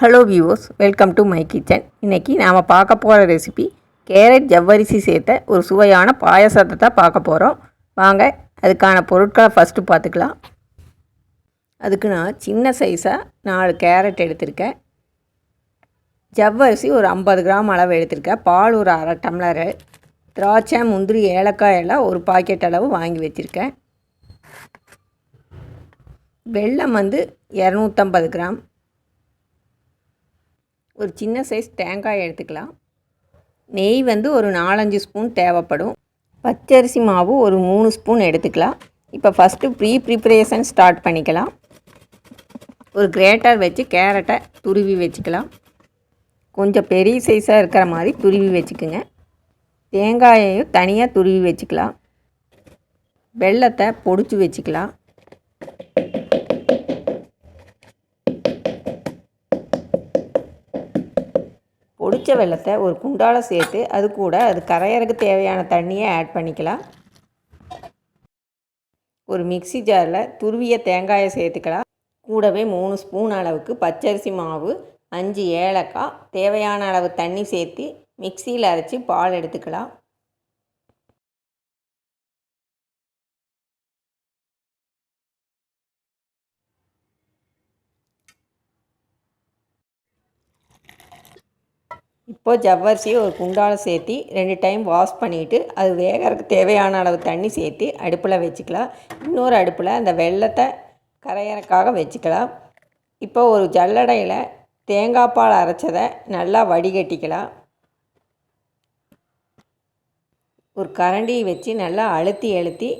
Hello viewers welcome to my kitchen இன்றைக்கி நாம் பார்க்க போகிற ரெசிபி கேரட் ஜவ்வரிசி சேர்த்த ஒரு சுவையான பாயாசத்தை தான் பார்க்க போகிறோம் வாங்க அதுக்கான பொருட்களை ஃபஸ்ட்டு பார்த்துக்கலாம். அதுக்கு நான் சின்ன சைஸாக நாலு கேரட் எடுத்திருக்கேன். ஜவ்வரிசி ஒரு ஐம்பது கிராம் அளவு எடுத்திருக்கேன். பால் ஒரு அரை டம்ளரு திராட்சை முந்திரி ஏலக்காய் எல்லாம் ஒரு பாக்கெட் அளவு வாங்கி வச்சுருக்கேன். வெல்லம் வந்து இரநூத்தம்பது கிராம். ஒரு சின்ன சைஸ் தேங்காய் எடுத்துக்கலாம். நெய் வந்து ஒரு நாலஞ்சு ஸ்பூன் தேவைப்படும். பச்சரிசி மாவு ஒரு மூணு ஸ்பூன் எடுத்துக்கலாம். இப்போ ஃபஸ்ட்டு ப்ரீ ப்ரிப்ரேஷன் ஸ்டார்ட் பண்ணிக்கலாம். ஒரு கிரேட்டர் வச்சு கேரட்டை துருவி வச்சுக்கலாம். கொஞ்சம் பெரிய சைஸாக இருக்கிற மாதிரி துருவி வச்சுக்குங்க. தேங்காயையும் தனியாக துருவி வச்சுக்கலாம். வெள்ளத்தை பொடிச்சு வச்சுக்கலாம். பொடிச்ச வெள்ளத்தை ஒரு குண்டால சேர்த்து அது கூட அது கரையறக்கு தேவையான தண்ணியை ஆட் பண்ணிக்கலாம். ஒரு மிக்சி ஜாரில் துருவிய தேங்காயை சேர்த்துக்கலாம். கூடவே மூணு ஸ்பூன் அளவுக்கு பச்சரிசி மாவு அஞ்சு ஏலக்காய் தேவையான அளவு தண்ணி சேர்த்து மிக்சியில் அரைச்சி பால் எடுத்துக்கலாம். இப்போ ஜவ்வரிசியை ஒரு குண்டால் சேர்த்து ரெண்டு டைம் வாஷ் பண்ணிவிட்டு அது வேகிறதுக்கு தேவையான அளவு தண்ணி சேர்த்து அடுப்பில் வச்சுக்கலாம். இன்னொரு அடுப்பில் அந்த வெள்ளத்தை கரையறக்காக வச்சுக்கலாம். இப்போ ஒரு ஜல்லடையில் தேங்காய் பால் அரைச்சதை நல்லா வடிகட்டிக்கலாம். ஒரு கரண்டியை வச்சு நல்லா அழுத்தி அழுத்தி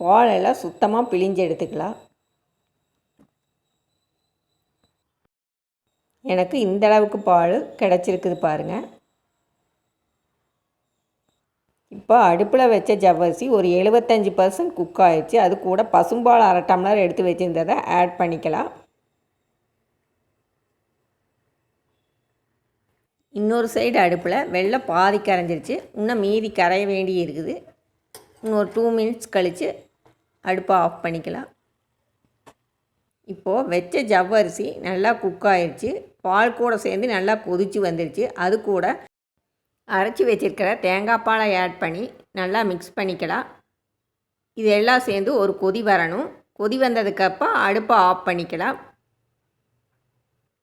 பாலெல்லாம் சுத்தமாக பிழிஞ்சு எடுத்துக்கலாம். எனக்கு இந்த அளவுக்கு பால் கிடச்சிருக்குது பாருங்கள் இப்போ அடுப்பில் வச்ச ஜவ்வரிசி ஒரு எழுபத்தஞ்சி பர்சன்ட் குக் ஆயிடுச்சு. அது கூட பசும்பால் அரை டம்ளர் எடுத்து வச்சுருந்ததை ஆட் பண்ணிக்கலாம். இன்னொரு சைடு அடுப்பில் வெள்ளை பாதி கரைஞ்சிருச்சு. இன்னும் மீதி கரைய வேண்டி இருக்குது. இன்னொரு டூ மினிட்ஸ் கழித்து அடுப்பை ஆஃப் பண்ணிக்கலாம். இப்போது வச்ச ஜவ்வரிசி நல்லா குக் ஆயிடுச்சு. பால் கூட சேர்ந்து நல்லா கொதித்து வந்துடுச்சு அது கூட அரைச்சி வச்சுருக்கிற தேங்காய் பாலை ஆட் பண்ணி நல்லா மிக்ஸ் பண்ணிக்கலாம். இது எல்லாம் சேர்ந்து ஒரு கொதி வரணும். கொதி வந்ததுக்கப்புறம் அடுப்பை ஆஃப் பண்ணிக்கலாம்.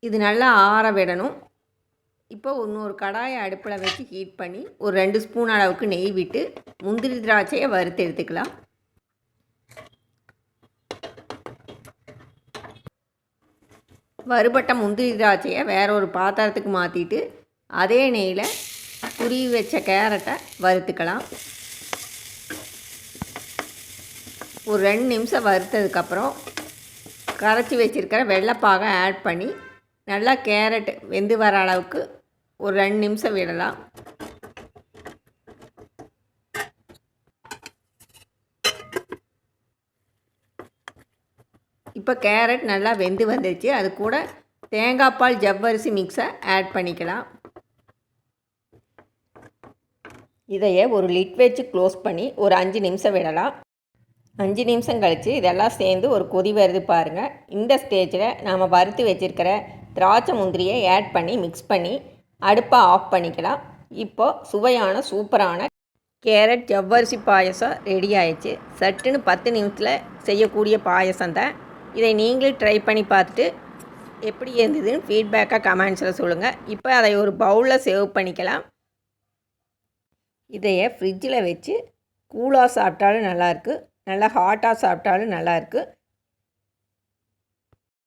இது நல்லா ஆற விடணும். இப்போ இன்னொரு கடாயை அடுப்பில் வச்சு ஹீட் பண்ணி ஒரு ரெண்டு ஸ்பூன் அளவுக்கு நெய் விட்டு முந்திரி திராட்சையை வறுத்து எடுத்துக்கலாம். வறுபட்ட முந்திரி திராட்சையை வேற ஒரு பாத்திரத்துக்கு மாற்றிட்டு அதே நெய்யில் துருவி வச்ச கேரட்டை வறுத்துக்கலாம். ஒரு ரெண்டு நிமிஷம் வறுத்ததுக்கப்புறம் கரைச்சி வச்சுருக்கிற வெள்ளைப்பாகை ஆட் பண்ணி நல்லா கேரட் வெந்து வர அளவுக்கு ஒரு ரெண்டு நிமிஷம் விடலாம். இப்போ கேரட் நல்லா வெந்து வந்துருச்சு. அது கூட தேங்காய் பால் ஜவ்வரிசி மிக்ஸை ஆட் பண்ணிக்கலாம். இதையே ஒரு லிட் வச்சு க்ளோஸ் பண்ணி ஒரு அஞ்சு நிமிஷம் விடலாம். அஞ்சு நிமிஷம் கழித்து இதெல்லாம் சேர்ந்து ஒரு கொதி வருது பாருங்கள் இந்த ஸ்டேஜில் நாம் வறுத்து வச்சுருக்கிற திராட்சை முந்திரியை ஆட் பண்ணி மிக்ஸ் பண்ணி அடுப்பை ஆஃப் பண்ணிக்கலாம். இப்போது சுவையான சூப்பரான கேரட் ஜவ்வரிசி பாயசம் ரெடி ஆயிடுச்சு. சட்டுன்னு பத்து நிமிஷத்தில் செய்யக்கூடிய பாயசம் தான். இதை நீங்களே ட்ரை பண்ணி பார்த்துட்டு எப்படி இருந்ததுன்னு ஃபீட்பேக்காக கமெண்ட்ஸில் சொல்லுங்கள் இப்போ அதை ஒரு பவுலில் சேவ் பண்ணிக்கலாம். இதையை ஃப்ரிட்ஜில் வச்சு கூலாக சாப்பிட்டாலும் நல்லாயிருக்கு நல்லா ஹாட்டாக சாப்பிட்டாலும் நல்லாயிருக்கு